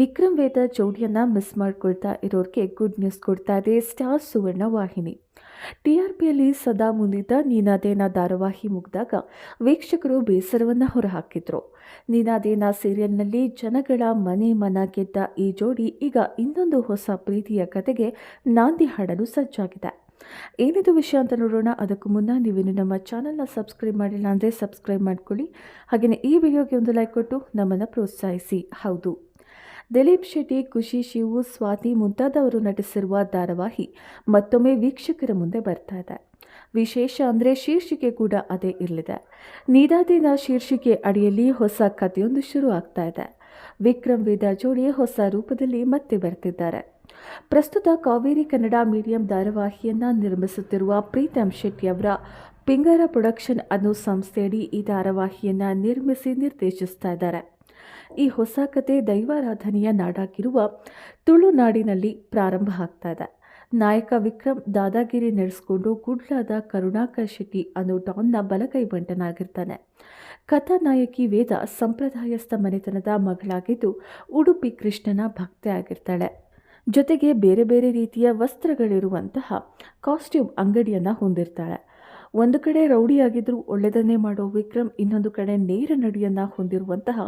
ವಿಕ್ರಮ್ ವೇದ ಜೋಡಿಯನ್ನು ಮಿಸ್ ಮಾಡ್ಕೊಳ್ತಾ ಇರೋರಿಗೆ ಗುಡ್ ನ್ಯೂಸ್ ಕೊಡ್ತಾ ಇದೆ. ಸ್ಟಾರ್ ಸುವರ್ಣ ವಾಹಿನಿ. ಟಿ ಆರ್ ಪಿಯಲ್ಲಿ ಸದಾ ಮುಂದಿದ್ದ ನೀನಾದೇನ ಧಾರಾವಾಹಿ ಮುಗಿದಾಗ ವೀಕ್ಷಕರು ಬೇಸರವನ್ನು ಹೊರಹಾಕಿದ್ರು. ನೀನಾದೇನ ಸೀರಿಯಲ್ನಲ್ಲಿ ಜನಗಳ ಮನೆ ಮನ ಗೆದ್ದ ಈ ಜೋಡಿ ಈಗ ಇನ್ನೊಂದು ಹೊಸ ಪ್ರೀತಿಯ ಕತೆಗೆ ನಾಂದಿ ಹಾಡಲು ಸಜ್ಜಾಗಿದೆ. ಏನಿದು ವಿಷಯ ಅಂತ ನೋಡೋಣ. ಅದಕ್ಕೂ ಮುನ್ನ ನೀವೇನು ನಮ್ಮ ಚಾನಲ್ನ ಸಬ್ಸ್ಕ್ರೈಬ್ ಮಾಡಿಲ್ಲ ಅಂದರೆ ಸಬ್ಸ್ಕ್ರೈಬ್ ಮಾಡ್ಕೊಳ್ಳಿ. ಹಾಗೆಯೇ ಈ ವಿಡಿಯೋಗೆ ಒಂದು ಲೈಕ್ ಕೊಟ್ಟು ನಮ್ಮನ್ನು ಪ್ರೋತ್ಸಾಹಿಸಿ. ಹೌದು. ದಿಲೀಪ್ ಶೆಟ್ಟಿ, ಖುಷಿ ಶಿವು, ಸ್ವಾತಿ ಮುಂತಾದವರು ನಟಿಸಿರುವ ಧಾರಾವಾಹಿ ಮತ್ತೊಮ್ಮೆ ವೀಕ್ಷಕರ ಮುಂದೆ ಬರ್ತಾ ಇದೆ. ವಿಶೇಷ ಅಂದರೆ ಶೀರ್ಷಿಕೆ ಕೂಡ ಅದೇ ಇರಲಿದೆ. ನೀದಾದಿನ ಶೀರ್ಷಿಕೆ ಅಡಿಯಲ್ಲಿ ಹೊಸ ಕಥೆಯೊಂದು ಶುರು ಆಗ್ತಾ ಇದೆ. ವಿಕ್ರಮ್ ವೇದ ಜೋಡಿ ಹೊಸ ರೂಪದಲ್ಲಿ ಮತ್ತೆ ಬರ್ತಿದ್ದಾರೆ ಪ್ರಸ್ತುತ ಕಾವೇರಿ ಕನ್ನಡ ಮೀಡಿಯಂ ಧಾರಾವಾಹಿಯನ್ನು ನಿರ್ಮಿಸುತ್ತಿರುವ ಪ್ರೀತಮ್ ಶೆಟ್ಟಿ ಅವರ ಪಿಂಗರ ಪ್ರೊಡಕ್ಷನ್ ಅನ್ನೋ ಸಂಸ್ಥೆಯಡಿ ಈ ಧಾರಾವಾಹಿಯನ್ನು ನಿರ್ಮಿಸಿ ನಿರ್ದೇಶಿಸ್ತಾ ಇದ್ದಾರೆ. ಈ ಹೊಸ ಕತೆ ದೈವಾರಾಧನೆಯ ನಾಡಾಗಿರುವ ತುಳುನಾಡಿನಲ್ಲಿ ಪ್ರಾರಂಭ ಆಗ್ತಾ ಇದೆ. ನಾಯಕ ವಿಕ್ರಮ್ ದಾದಾಗಿರಿ ನಡೆಸ್ಕೊಂಡು ಗುಡ್ಲಾದ ಕರುಣಾಕರ್ ಶೆಟ್ಟಿ ಅನ್ನೋ ಡಾನ್ನ ಬಲಗೈ ಬಂಟನಾಗಿರ್ತಾನೆ. ಕಥಾನಾಯಕಿ ವೇದ ಸಂಪ್ರದಾಯಸ್ಥ ಮನೆತನದ ಮಗಳಾಗಿದ್ದು ಉಡುಪಿ ಕೃಷ್ಣನ ಭಕ್ತೆ ಆಗಿರ್ತಾಳೆ. ಜೊತೆಗೆ ಬೇರೆ ಬೇರೆ ರೀತಿಯ ವಸ್ತ್ರಗಳಿರುವಂತಹ ಕಾಸ್ಟ್ಯೂಮ್ ಅಂಗಡಿಯನ್ನು ಹೊಂದಿರ್ತಾಳೆ. ಒಂದು ಕಡೆ ರೌಡಿಯಾಗಿದ್ದರೂ ಒಳ್ಳೆಯದನ್ನೇ ಮಾಡೋ ವಿಕ್ರಮ್, ಇನ್ನೊಂದು ಕಡೆ ನೇರ ನಡಿಯನ್ನು ಹೊಂದಿರುವಂತಹ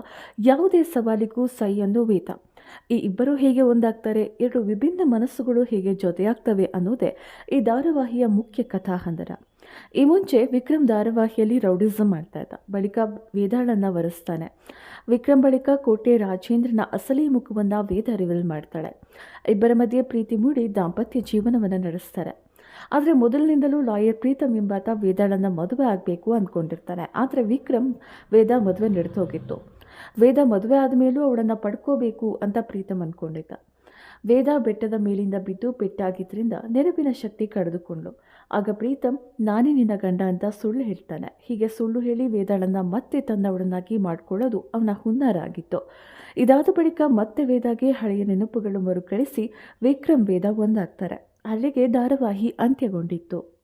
ಯಾವುದೇ ಸವಾಲಿಗೂ ಸೈ ಅನ್ನೋ ವೇತ ಈ ಇಬ್ಬರು ಹೇಗೆ ಒಂದಾಗ್ತಾರೆ, ಎರಡು ವಿಭಿನ್ನ ಮನಸ್ಸುಗಳು ಹೇಗೆ ಜೊತೆಯಾಗ್ತವೆ ಅನ್ನೋದೇ ಈ ಧಾರಾವಾಹಿಯ ಮುಖ್ಯ ಕಥಾಹಂದರ. ಈ ಮುಂಚೆ ವಿಕ್ರಮ್ ಧಾರಾವಾಹಿಯಲ್ಲಿ ರೌಡಿಸಮ್ ಮಾಡ್ತಾ ಇದ್ದ, ಬಳಿಕ ವೇದಾಳನ್ನು ವರೆಸ್ತಾನೆ. ವಿಕ್ರಮ್ ಬಳಿಕ ಕೋಟೆ ರಾಜೇಂದ್ರನ ಅಸಲಿ ಮುಖವನ್ನು ವೇದ ರಿವೀಲ್ ಮಾಡ್ತಾಳೆ. ಇಬ್ಬರ ಮಧ್ಯೆ ಪ್ರೀತಿ ಮೂಡಿ ದಾಂಪತ್ಯ ಜೀವನವನ್ನು ನಡೆಸ್ತಾರೆ. ಆದರೆ ಮೊದಲಿನಿಂದಲೂ ಲಾಯರ್ ಪ್ರೀತಮ್ ಎಂಬಾತ ವೇದಾಳನ್ನು ಮದುವೆ ಆಗಬೇಕು ಅಂದ್ಕೊಂಡಿರ್ತಾನೆ ಆದರೆ ವಿಕ್ರಮ್ ವೇದ ಮದುವೆ ನಡೆದು ಹೋಗಿತ್ತು. ವೇದ ಮದುವೆ ಆದಮೇಲೂ ಅವಳನ್ನು ಪಡ್ಕೋಬೇಕು ಅಂತ ಪ್ರೀತಮ್ ಅಂದ್ಕೊಂಡಿದ್ದ ವೇದ ಬೆಟ್ಟದ ಮೇಲಿಂದ ಬಿದ್ದು ಪೆಟ್ಟಾಗಿದ್ದರಿಂದ ನೆನಪಿನ ಶಕ್ತಿ ಕಳೆದುಕೊಂಡು ಆಗ ಪ್ರೀತಮ್, ನಾನೇ ನಿನ್ನ ಗಂಡ ಅಂತ ಸುಳ್ಳು ಹೇಳ್ತಾನೆ. ಹೀಗೆ ಸುಳ್ಳು ಹೇಳಿ ವೇದಾಳನ್ನು ಮತ್ತೆ ತನ್ನವಳನ್ನಾಗಿ ಮಾಡಿಕೊಳ್ಳೋದು ಅವನ ಹುನ್ನಾರ ಆಗಿತ್ತು ಇದಾದ ಬಳಿಕ ಮತ್ತೆ ವೇದಾಗೆ ಹಳೆಯ ನೆನಪುಗಳು ಮರುಕಳಿಸಿ ವಿಕ್ರಮ್ ವೇದ ಒಂದಾಗ್ತಾರೆ. ಅಲ್ಲಿಗೆ ಧಾರಾವಾಹಿ ಅಂತ್ಯಗೊಂಡಿತ್ತು.